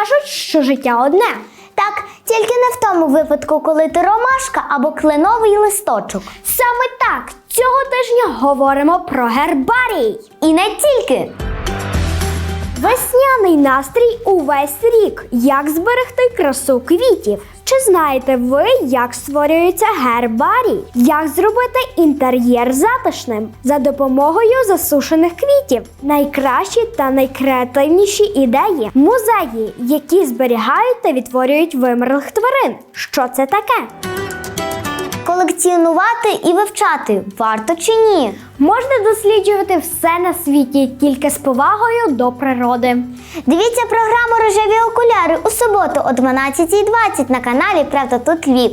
кажуть, що життя одне. Так, тільки не в тому випадку, коли ти ромашка або кленовий листочок. Саме так цього тижня говоримо про гербарій. І не тільки. Весняний настрій увесь рік. Як зберегти красу квітів? Чи знаєте ви, як створюється гербарій? Як зробити інтер'єр затишним за допомогою засушених квітів? Найкращі та найкреативніші ідеї музеї, які зберігають та відтворюють вимерлих тварин. Що це таке? Колекціонувати і вивчати варто чи ні? Можна досліджувати все на світі тільки з повагою до природи. Дивіться програму Рожеві окуляри у суботу о 12.20 на каналі Правда тут Львів.